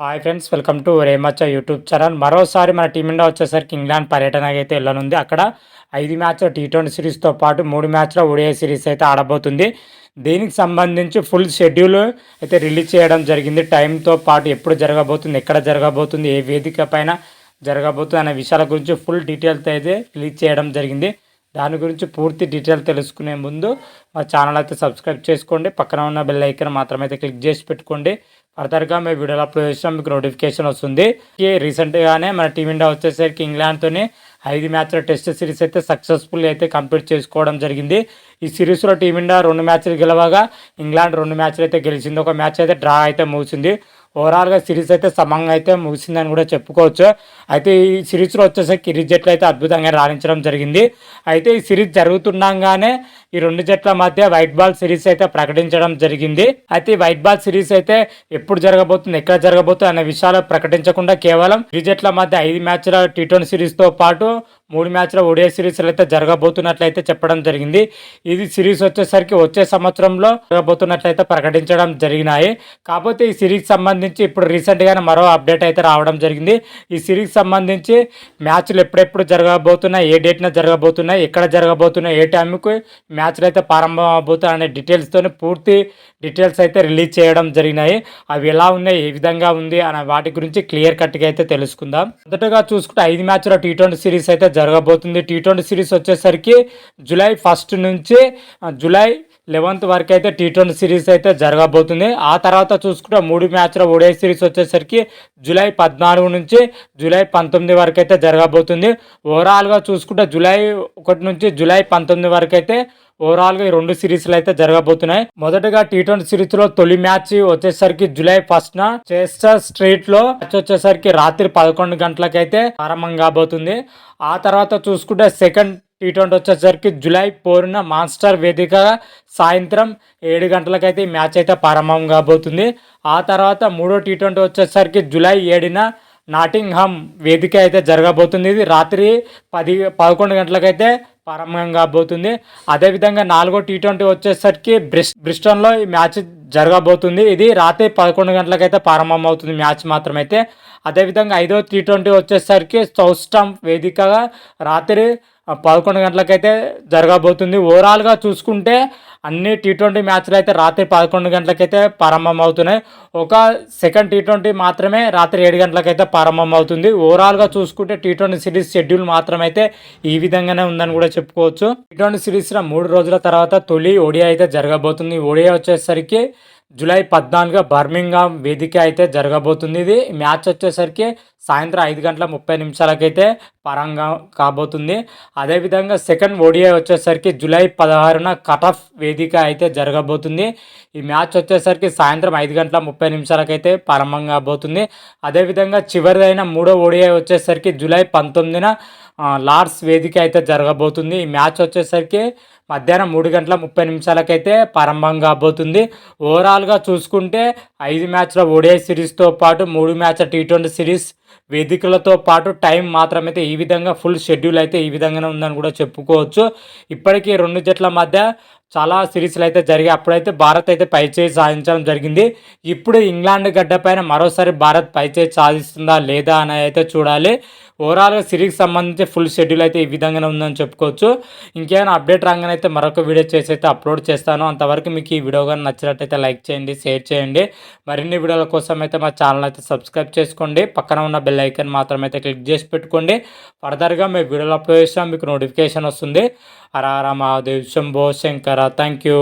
Hi friends welcome to Remaccha YouTube channel మరోసారి మన team India వచ్చేసరికి ఇంగ్లాండ్ పర్యటనకి అయితే వెళ్ళనుంది. అక్కడ ఐదు మ్యాచ్ల టీ ట్వంటీ సిరీస్తో పాటు మూడు మ్యాచ్ల ఓడిఐ సిరీస్ అయితే ఆడబోతుంది. దీనికి సంబంధించి ఫుల్ షెడ్యూల్ అయితే రిలీజ్ చేయడం జరిగింది. టైంతో పాటు ఎప్పుడు జరగబోతుంది ఎక్కడ జరగబోతుంది ఏ వేదిక పైన జరగబోతుంది అనే విషయాల గురించి ఫుల్ డీటెయిల్స్ అయితే రిలీజ్ చేయడం జరిగింది. దాని గురించి పూర్తి డీటెయిల్ తెలుసుకునే ముందు మా ఛానల్ అయితే సబ్స్క్రైబ్ చేసుకోండి. పక్కన ఉన్న బెల్ ఐకన్ మాత్రం అయితే క్లిక్ చేసి పెట్టుకోండి. ఫర్దర్గా మేము వీడియోలో అప్లోడ్ చేసినా మీకు నోటిఫికేషన్ వస్తుంది. ఈ రీసెంట్గానే మన టీమిండియా వచ్చేసరికి ఇంగ్లాండ్తోనే ఐదు మ్యాచ్ల టెస్ట్ సిరీస్ అయితే సక్సెస్ఫుల్ అయితే కంప్లీట్ చేసుకోవడం జరిగింది. ఈ సిరీస్లో టీమిండియా రెండు మ్యాచ్లు గెలవగా ఇంగ్లాండ్ రెండు మ్యాచ్లు అయితే గెలిచింది. ఒక మ్యాచ్ అయితే డ్రా అయితే ముగిసింది. ఓవరాల్గా సిరీస్ అయితే సమంగా అయితే ముగిసిందని కూడా చెప్పుకోవచ్చు. అయితే ఈ సిరీస్లో వచ్చేసరికి కిరీ జట్లు అయితే అద్భుతంగా రాణించడం జరిగింది. అయితే ఈ సిరీస్ జరుగుతుండగానే ఈ రెండు జట్ల మధ్య వైట్ బాల్ సిరీస్ అయితే ప్రకటించడం జరిగింది. అయితే ఈ వైట్ బాల్ సిరీస్ అయితే ఎప్పుడు జరగబోతుంది ఎక్కడ జరగబోతుంది అనే విషయాలు ప్రకటించకుండా కేవలం ఇరు జట్ల మధ్య ఐదు మ్యాచ్ల టీ ట్వంటీ సిరీస్తో పాటు మూడు మ్యాచ్ల ఒడియా సిరీస్లు అయితే జరగబోతున్నట్లయితే చెప్పడం జరిగింది. ఇది సిరీస్ వచ్చేసరికి వచ్చే సంవత్సరంలో జరగబోతున్నట్లయితే ప్రకటించడం జరిగినాయి. కాకపోతే ఈ సిరీస్ సంబంధించి ఇప్పుడు రీసెంట్గానే మరో అప్డేట్ అయితే రావడం జరిగింది. ఈ సిరీస్ సంబంధించి మ్యాచ్లు ఎప్పుడెప్పుడు జరగబోతున్నాయి ఏ డేట్న జరగబోతున్నాయి ఎక్కడ జరగబోతున్నాయి ఏ టైంకి మ్యాచ్లు అయితే ప్రారంభం అవబోతున్నాయి అనే డీటెయిల్స్తో పూర్తి డీటెయిల్స్ అయితే రిలీజ్ చేయడం జరిగినాయి. అవి ఎలా ఉన్నాయి ఏ విధంగా ఉంది అనే వాటి గురించి క్లియర్ కట్గా అయితే తెలుసుకుందాం. మొదటగా చూసుకుంటే ఐదు మ్యాచ్ల టీ ట్వంటీ సిరీస్ అయితే జరగబోతుంది. టీ ట్వంటీ సిరీస్ వచ్చేసరికి జూలై ఫస్ట్ నుంచి జూలై లెవెన్త్ వరకు అయితే టీ ట్వంటీ సిరీస్ అయితే జరగబోతుంది. ఆ తర్వాత చూసుకుంటే మూడు మ్యాచ్ల ఓడే సిరీస్ వచ్చేసరికి జూలై పద్నాలుగు నుంచి జూలై పంతొమ్మిది వరకు అయితే జరగబోతుంది. ఓవరాల్గా చూసుకుంటే జూలై ఒకటి నుంచి జూలై పంతొమ్మిది వరకు అయితే ఓవరాల్గా ఈ రెండు సిరీస్లు అయితే జరగబోతున్నాయి. మొదటగా టీ ట్వంటీ సిరీస్లో తొలి మ్యాచ్ వచ్చేసరికి జూలై ఫస్ట్ న చేస్టర్ స్ట్రీట్లో మ్యాచ్ వచ్చేసరికి రాత్రి పదకొండు గంటలకైతే ప్రారంభం కాబోతుంది. ఆ తర్వాత చూసుకుంటే సెకండ్ టీ ట్వంటీ వచ్చేసరికి జూలై ఫోర్న మాన్స్టర్ వేదిక సాయంత్రం ఏడు గంటలకైతే ఈ మ్యాచ్ అయితే ప్రారంభం కాబోతుంది. ఆ తర్వాత మూడో టీ ట్వంటీ వచ్చేసరికి జూలై ఏడున నాటింగ్ హమ్ వేదిక అయితే జరగబోతుంది. ఇది రాత్రి పది పదకొండు గంటలకైతే ప్రారంభం కాబోతుంది. అదేవిధంగా నాలుగో టీ ట్వంటీ వచ్చేసరికి బ్రిస్ బ్రిస్టన్లో ఈ మ్యాచ్ జరగబోతుంది. ఇది రాత్రి పదకొండు గంటలకైతే ప్రారంభం అవుతుంది మ్యాచ్ మాత్రమైతే. అదేవిధంగా ఐదో టీ ట్వంటీ వచ్చేసరికి సౌస్టమ్ వేదికగా రాత్రి పదకొండు గంటలకైతే జరగబోతుంది. ఓవరాల్గా చూసుకుంటే అన్ని టీ ట్వంటీ మ్యాచ్లు అయితే రాత్రి పదకొండు గంటలకైతే ప్రారంభం అవుతున్నాయి ఒక సెకండ్ టీ ట్వంటీ మాత్రమే రాత్రి ఏడు గంటలకైతే ప్రారంభం అవుతుంది ఓవరాల్గా చూసుకుంటే టీ ట్వంటీ సిరీస్ షెడ్యూల్ మాత్రమైతే ఈ విధంగానే ఉందని కూడా చెప్పుకోవచ్చు. టీ ట్వంటీ సిరీస్లో మూడు రోజుల తర్వాత తొలి ఒడియా అయితే జరగబోతుంది. ఒడియా వచ్చేసరికి జూలై పద్నాలుగు బర్మింగామ్ వేదిక అయితే జరగబోతుంది. ఇది మ్యాచ్ వచ్చేసరికి సాయంత్రం ఐదు గంటల ముప్పై నిమిషాలకైతే పరంగా కాబోతుంది. అదేవిధంగా సెకండ్ ఓడిఐ వచ్చేసరికి జూలై పదహారున కటఫ్ వేదిక అయితే జరగబోతుంది. ఈ మ్యాచ్ వచ్చేసరికి సాయంత్రం ఐదు గంటల ముప్పై నిమిషాలకైతే ప్రారంభం కాబోతుంది. అదేవిధంగా చివరిదైన మూడో ఓడిఐ వచ్చేసరికి జూలై పంతొమ్మిదిన లార్డ్స్ వేదిక అయితే జరగబోతుంది. ఈ మ్యాచ్ వచ్చేసరికి మధ్యాహ్నం మూడు గంటల ముప్పై నిమిషాలకైతే ప్రారంభం కాబోతుంది. ఓవరాల్గా చూసుకుంటే ఐదు మ్యాచ్ల ఓడిఐ సిరీస్తో పాటు మూడు మ్యాచ్ల టీ ట్వంటీ సిరీస్ వేదికలతో పాటు టైం మాత్రమైతే ఈ విధంగా ఫుల్ షెడ్యూల్ అయితే ఈ విధంగానే ఉందని కూడా చెప్పుకోవచ్చు. ఇప్పటికీ రెండు జట్ల మధ్య చాలా సిరీస్లు అయితే జరిగాయి. అప్పుడైతే భారత్ అయితే పైచేయి సాధించడం జరిగింది. ఇప్పుడు ఇంగ్లాండ్ గడ్డ పైన మరోసారి భారత్ పైచేయి సాధిస్తుందా లేదా అని అయితే చూడాలి. ఓవరాల్గా సిరీస్కి సంబంధించి ఫుల్ షెడ్యూల్ అయితే ఈ విధంగానే ఉందని చెప్పుకోవచ్చు. ఇంకేమైనా అప్డేట్ రాగానే అయితే మరొక వీడియో చేసి అయితే అప్లోడ్ చేస్తాను. అంతవరకు మీకు ఈ వీడియో కానీ నచ్చినట్టయితే లైక్ చేయండి షేర్ చేయండి. మరిన్ని వీడియోల కోసం అయితే మా ఛానల్ అయితే సబ్స్క్రైబ్ చేసుకోండి. పక్కన ఉన్న బెల్ ఐకన్ మాత్రం అయితే క్లిక్ చేసి పెట్టుకోండి. ఫర్దర్గా మేము వీడియోలు అప్లోడ్ చేస్తాం. మీకు నోటిఫికేషన్ వస్తుంది. హర మహాదేవ్ శంభో శంకర్ ಮಾಡ್ತಾರ ಥ್ಯಾಂಕ್ ಯು